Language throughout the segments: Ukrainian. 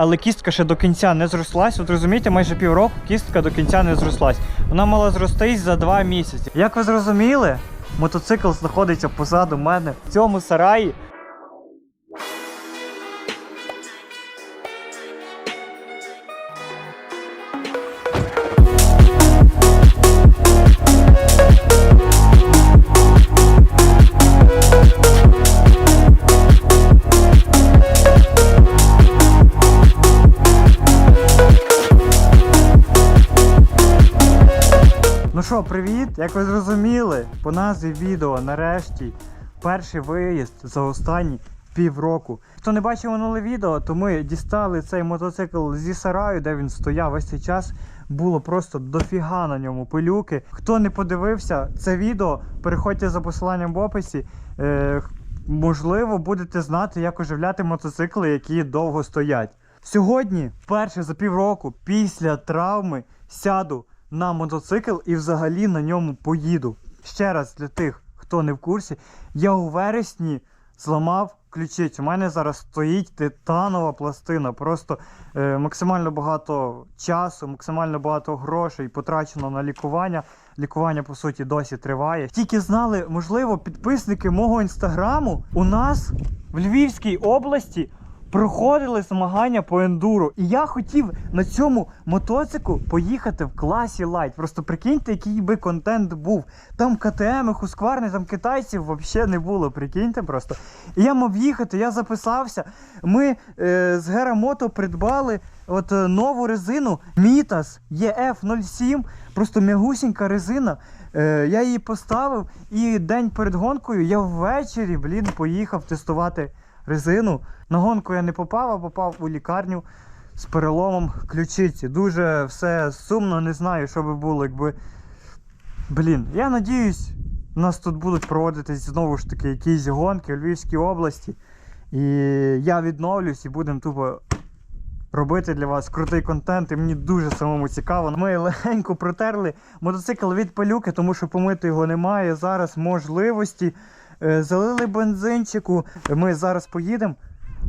але кістка ще до кінця не зрослась. От розумієте, майже півроку кістка до кінця не зрослась. Вона мала зростись за два місяці. Як ви зрозуміли, мотоцикл знаходиться позаду мене в цьому сараї. Що, привіт! Як ви зрозуміли, по назві відео нарешті перший виїзд за останні півроку. Хто не бачив минуле відео, то ми дістали цей мотоцикл зі сараю, де він стояв весь цей час. Було просто дофіга на ньому пилюки. Хто не подивився це відео, переходьте за посиланням в описі. Е, можливо, будете знати, як оживляти мотоцикли, які довго стоять. Сьогодні, вперше за півроку, після травми, сяду на мотоцикл і взагалі на ньому поїду. Ще раз для тих, хто не в курсі, я у вересні зламав ключицю. У мене зараз стоїть титанова пластина. Просто е, максимально багато часу, максимально багато грошей потрачено на лікування. Лікування, по суті, досі триває. Тільки знали, можливо, підписники мого інстаграму у нас в Львівській області проходили змагання по ендуру. І я хотів на цьому мотоцику поїхати в класі лайт. Просто прикиньте, який би контент був. Там КТМ, Хускварни, там китайців взагалі не було. Прикиньте просто. І я мав їхати, я записався. Ми е, з Гера Мото придбали от е, нову резину Mitas EF07. Просто м'ягусінька резина. Е, я її поставив, і день перед гонкою я ввечері, блін, поїхав тестувати резину. На гонку я не попав, а попав у лікарню з переломом ключиці. Дуже все сумно, не знаю, що би було, якби. Блін, я надіюсь, у нас тут будуть проводитись знову ж таки якісь гонки у Львівській області. І я відновлюсь і будемо тупо робити для вас крутий контент. І мені дуже самому цікаво. Ми легенько протерли мотоцикл від пилюки, тому що помити його немає. Зараз можливості. Е, Залили бензинчику. Ми зараз поїдемо.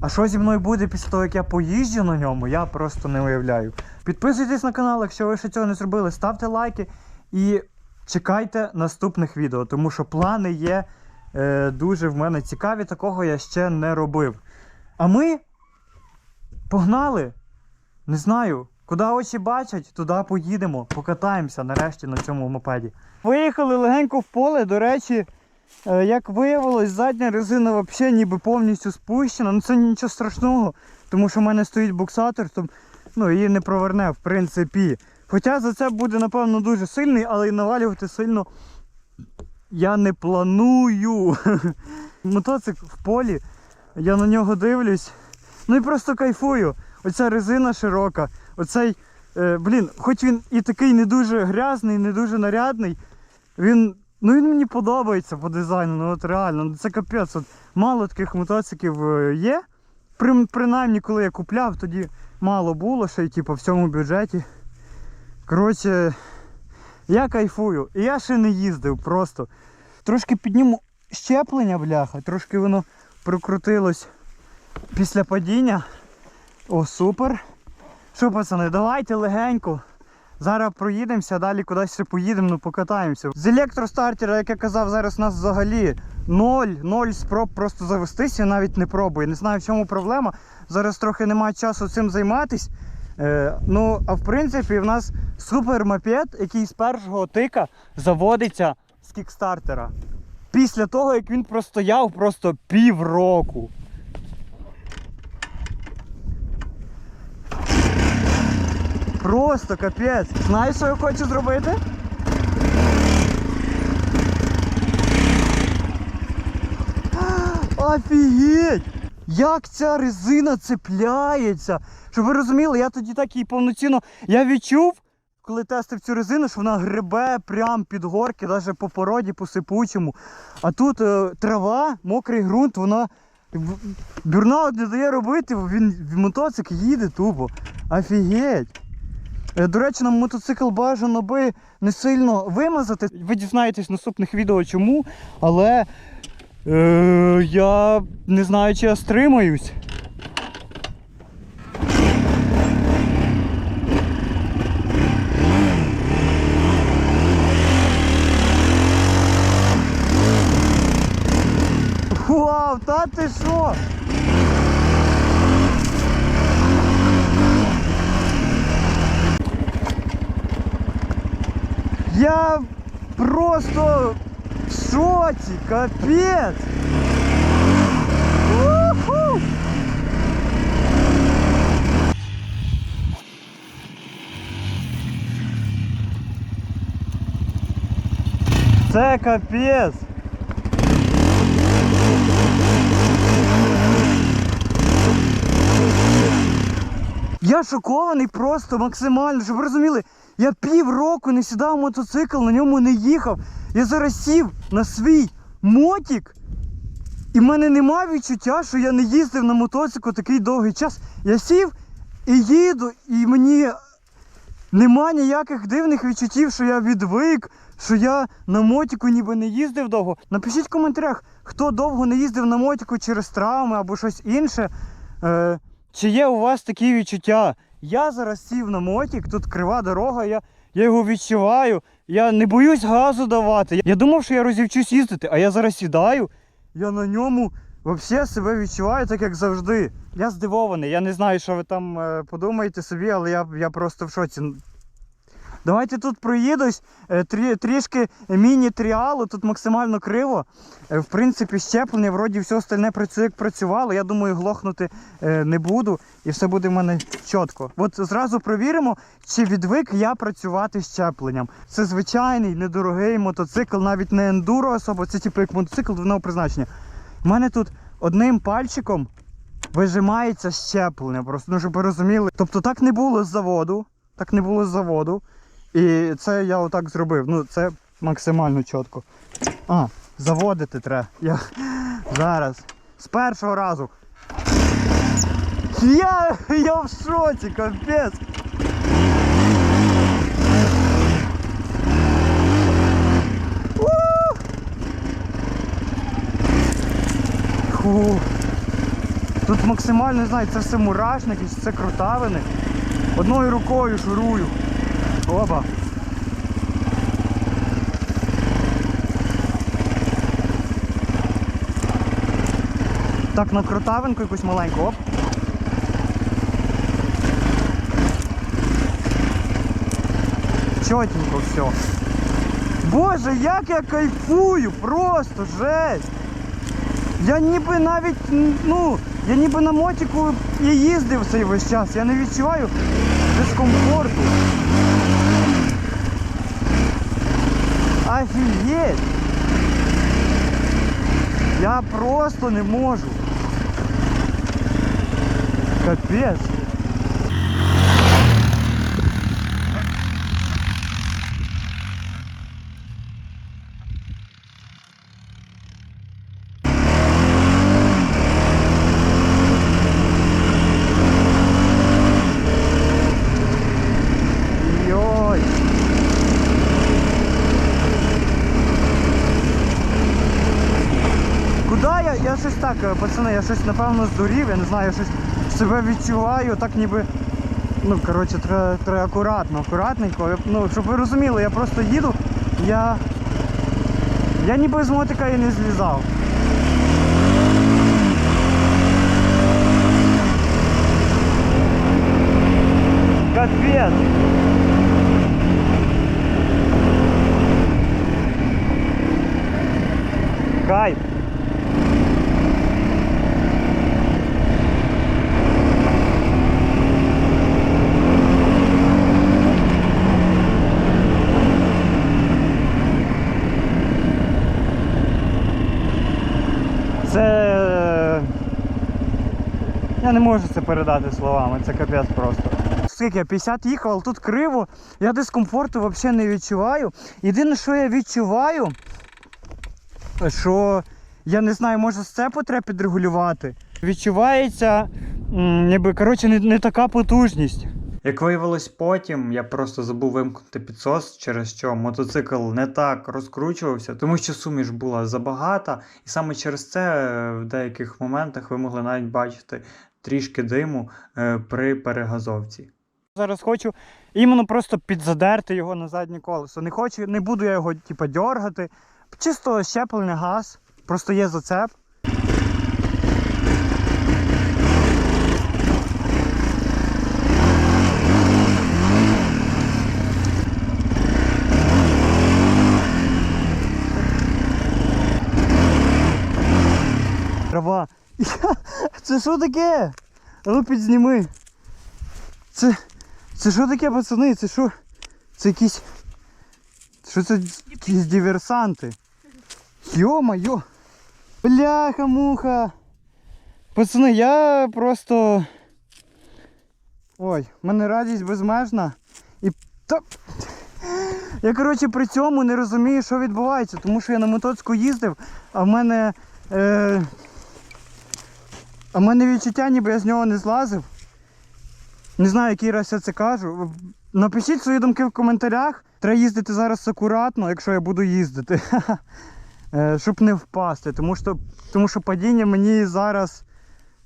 А що зі мною буде після того, як я поїжджу на ньому, я просто не уявляю. Підписуйтесь на канал, якщо ви ще цього не зробили, ставте лайки і чекайте наступних відео, тому що плани є е, дуже в мене цікаві, такого я ще не робив. А ми погнали. Не знаю, куди очі бачать, туди поїдемо, покатаємося нарешті на цьому мопеді. Виїхали легенько в поле, до речі. Е, Як виявилось, задня резина взагалі ніби повністю спущена. Ну це нічого страшного, тому що в мене стоїть буксатор, то ну, її не проверне, в принципі. Хоча за це буде, напевно, дуже сильний, але і навалювати сильно я не планую. Мотоцикл в полі, я на нього дивлюсь. Ну і просто кайфую. Оця резина широка, оцей, е, блін, хоч він і такий не дуже грязний, не дуже нарядний, він Ну він мені подобається по дизайну, ну от реально, ну це капець. От мало таких мотоциклів е, є. При, принаймні, коли я купляв, тоді мало було ще й типу, в цьому бюджеті. Коротше, я кайфую. І я ще не їздив просто. Трошки підніму щеплення, бляха, трошки воно прокрутилось після падіння. О, супер. Що, пацани, давайте легенько. Зараз проїдемося, далі кудись ще поїдемо, ну покатаємося. З електростартера, як я казав, зараз у нас взагалі ноль, ноль спроб просто завестися, навіть не пробую. Не знаю, в чому проблема. Зараз трохи немає часу цим займатись. Е, ну, а в принципі, в нас супер мопед, який з першого тика заводиться з кікстартера. Після того, як він простояв просто півроку. Просто капець. Знаєш, що я хочу зробити? Офігеть! Як ця резина цепляється! Щоб ви розуміли, я тоді так її повноцінно. Я відчув, коли тестив цю резину, що вона гребе прямо під горки, навіть по породі, по сипучому. А тут е, трава, мокрий ґрунт, вона. Бюрнаут не дає робити, він в мотоцикл їде тупо. Офігеть! Е, до речі, нам мотоцикл бажано би не сильно вимазати. Ви дізнаєтесь в наступних відео чому, але е, я не знаю, чи я стримаюсь. Вау, та ти що? Просто в шоці, капець! Це капець! Я шокований просто максимально, щоб ви розуміли, я півроку не сідав мотоцикл, на ньому не їхав. Я зараз сів на свій мотик, і в мене немає відчуття, що я не їздив на мотоциклу такий довгий час. Я сів і їду, і мені нема ніяких дивних відчуттів, що я відвик, що я на мотику ніби не їздив довго. Напишіть в коментарях, хто довго не їздив на мотику через травми або щось інше. Е, чи є у вас такі відчуття? Я зараз сів на мотик, тут крива дорога, я, я його відчуваю, я не боюсь газу давати. Я думав, що я розівчусь їздити, а я зараз сідаю, я на ньому взагалі себе відчуваю так, як завжди. Я здивований, я не знаю, що ви там е, подумаєте собі, але я, я просто в шоці. Давайте тут проїдусь, е, трі, трішки міні-тріалу, тут максимально криво. Е, В принципі, щеплення, вроді все остальне працює, як працювало. Я думаю, глохнути е, не буду і все буде в мене чітко. От зразу провіримо, чи відвик я працювати щепленням. Це звичайний недорогий мотоцикл, навіть не ендуро особо, це типу як мотоцикл двойного призначення. У мене тут одним пальчиком вижимається щеплення, просто ну, щоб ви розуміли. Тобто так не було з заводу. Так не було з заводу. І це я отак зробив. Ну, це максимально чітко. А, заводити треба. Я зараз. З першого разу. Я, я в шоці, капець. Тут максимально знаю, це все мурашники, це крутавини. Одною рукою шурую. Оба. Так, на крутавинку якусь маленьку, оп. Чотенько все. Боже, як я кайфую! Просто жесть! Я ніби навіть, ну, я ніби на мотику і їздив цей весь час. Я не відчуваю дискомфорту. Офігеть! Я просто не можу. Капець. Йой. Куди я? Я щось так, е, пацани, я щось напевно здурів, я не знаю, я щось себе відчуваю, так ніби. Ну, коротше, треба, треба акуратно, акуратненько. Ну, щоб ви розуміли, я просто їду, я. Я ніби з мотика і не злізав. Капець! Кайф! Це. Не можу це передати словами, це капець просто. Скільки я 50 їхав, але тут криво, я дискомфорту взагалі не відчуваю. Єдине, що я відчуваю, що я не знаю, може сцепу треба підрегулювати. Відчувається, ніби коротше, не, не така потужність. Як виявилось потім, я просто забув вимкнути підсос, через що мотоцикл не так розкручувався, тому що суміш була забагата, і саме через це е, в деяких моментах ви могли навіть бачити трішки диму е, при перегазовці. Зараз хочу іменно просто підзадерти його на заднє колесо. Не хочу, не буду я його типу, дергати, Чисто щеплений газ, просто є зацеп. Трава. Це що таке? Ну підзніми. Це. Це що таке, пацани? Це що? Це якісь. Що це якісь диверсанти? Йо-майо! Бляха-муха! Пацани, я просто. Ой, в мене радість безмежна. І та. Я, коротше, при цьому не розумію, що відбувається, тому що я на мотоцку їздив, а в мене. Е... А в мене відчуття, ніби я з нього не злазив. Не знаю, який раз я це кажу. Напишіть свої думки в коментарях. Треба їздити зараз акуратно, якщо я буду їздити. Е, Щоб не впасти. Тому що, тому що падіння мені зараз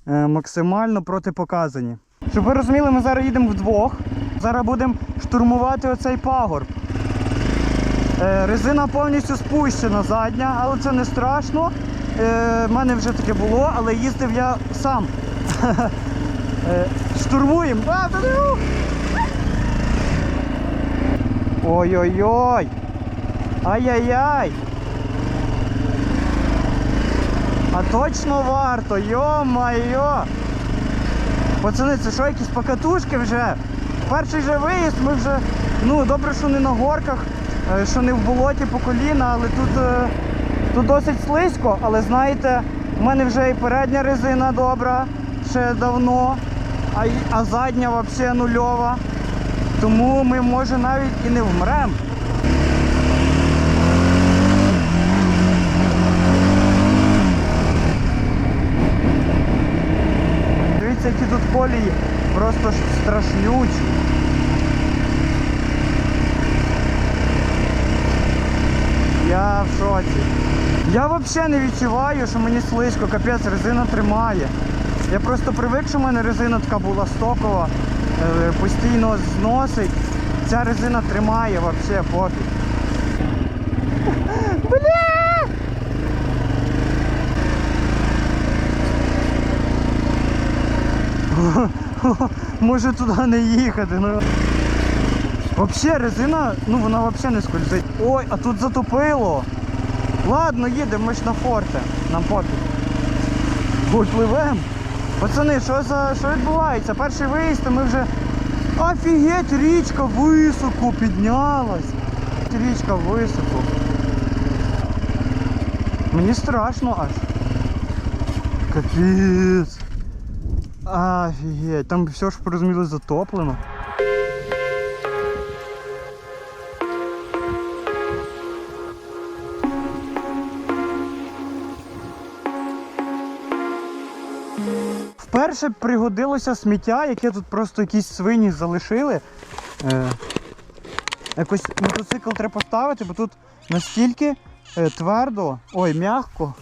е, максимально протипоказані. Щоб ви розуміли, ми зараз їдемо вдвох. Зараз будемо штурмувати оцей пагорб. Е, Резина повністю спущена задня, але це не страшно. Е, в мене вже таке було, але їздив я сам. Е, Штурмуємо. Ой-ой-ой! Ай-яй-яй! А точно варто, йо-майо! Пацани, це що, якісь покатушки вже? Перший же виїзд ми вже, ну добре, що не на горках, е, що не в болоті по коліна, але тут, тут досить слизько, але знаєте, в мене вже і передня резина добра, ще давно, а, а задня взагалі нульова. Тому ми може навіть і не вмремо. Дивіться, які тут колії просто ж страшнючі. Я в шоці. Я взагалі не відчуваю, що мені слизько, капець, резина тримає. Я просто привик, що в мене резина така була стокова, е, постійно зносить. Ця резина тримає взагалі пофіг. Бля! Може туди не їхати. Ну. Взагалі резина, ну вона взагалі не скользить. Ой, а тут затопило. Ладно, їдемо, ми ж на форте. Нам пофіг. Ой, пливем. Пацани, що за що відбувається? Перший виїзд, ми вже. Офігеть, річка високо піднялась. Річка високо. Мені страшно аж. Капець. Офігеть, там все ж порозуміло затоплено. Вперше пригодилося сміття, яке тут просто якісь свині залишили. Е, якось мотоцикл треба поставити, бо тут настільки е, твердо, ой, м'яко.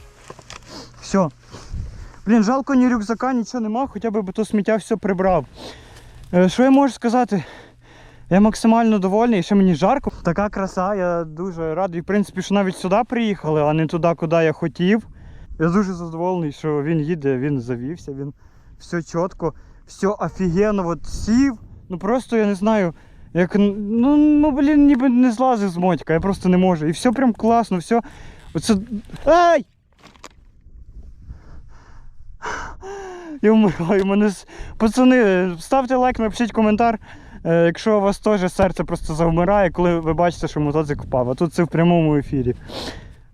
Все. Блін, жалко ні рюкзака, нічого нема, хоча б то сміття все прибрав. Е, що я можу сказати? Я максимально довольний, ще мені жарко. Така краса, я дуже радий, в принципі, що навіть сюди приїхали, а не туди, куди я хотів. Я дуже задоволений, що він їде, він завівся, він все чітко, все офігенно, от сів. Ну просто я не знаю, як. Ну, ну блін, ніби не злазив з мотика, я просто не можу. І все прям класно, все. Оце. Ай! Я вмираю, мене. Пацани, ставте лайк, напишіть коментар. е, Якщо у вас теж серце просто завмирає, коли ви бачите, що мотоцикл впав. А тут це в прямому ефірі.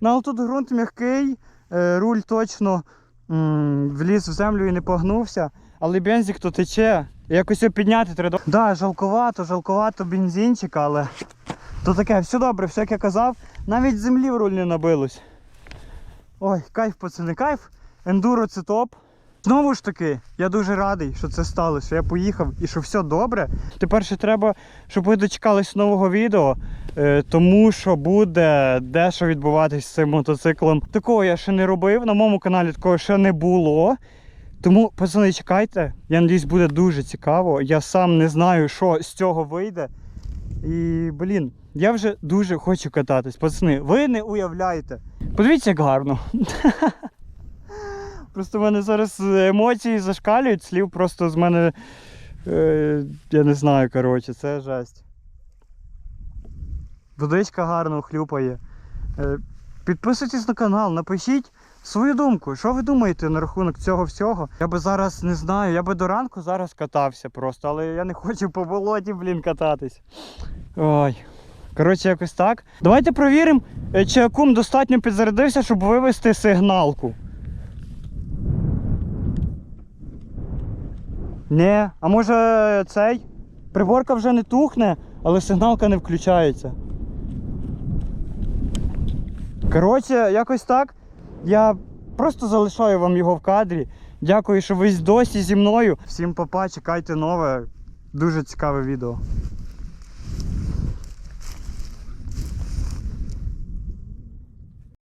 Ну, але тут ґрунт м'який, е, руль точно вліз в землю і не погнувся, але бензик то тече. Якось його підняти треба. Так, да, жалкувато, жалкувато бензинчик, але то таке, все добре, все як я казав. Навіть землі в руль не набилось. Ой, кайф, пацани, кайф. Ендуро це топ. Знову ж таки, я дуже радий, що це сталося, що я поїхав і що все добре. Тепер ще треба, щоб ви дочекались нового відео, е, тому що буде дещо відбуватись з цим мотоциклом. Такого я ще не робив, на моєму каналі такого ще не було. Тому, пацани, чекайте, я надіюсь, буде дуже цікаво. Я сам не знаю, що з цього вийде. І, блін, я вже дуже хочу кататись. Пацани, ви не уявляєте. Подивіться, як гарно. Просто в мене зараз емоції зашкалюють, слів просто з мене. Е, я не знаю, коротше, це жесть. Водичка гарно хлюпає. Е, підписуйтесь на канал, напишіть свою думку. Що ви думаєте на рахунок цього всього? Я би зараз не знаю, я би до ранку зараз катався просто, але я не хочу по болоті, блін, кататись. Ой. Коротше, якось так. Давайте провіримо, е, чи акум достатньо підзарядився, щоб вивести сигналку. Не, а може цей? Приборка вже не тухне, але сигналка не включається. Коротше, якось так. Я просто залишаю вам його в кадрі. Дякую, що ви досі зі мною. Всім папа, чекайте нове. Дуже цікаве відео.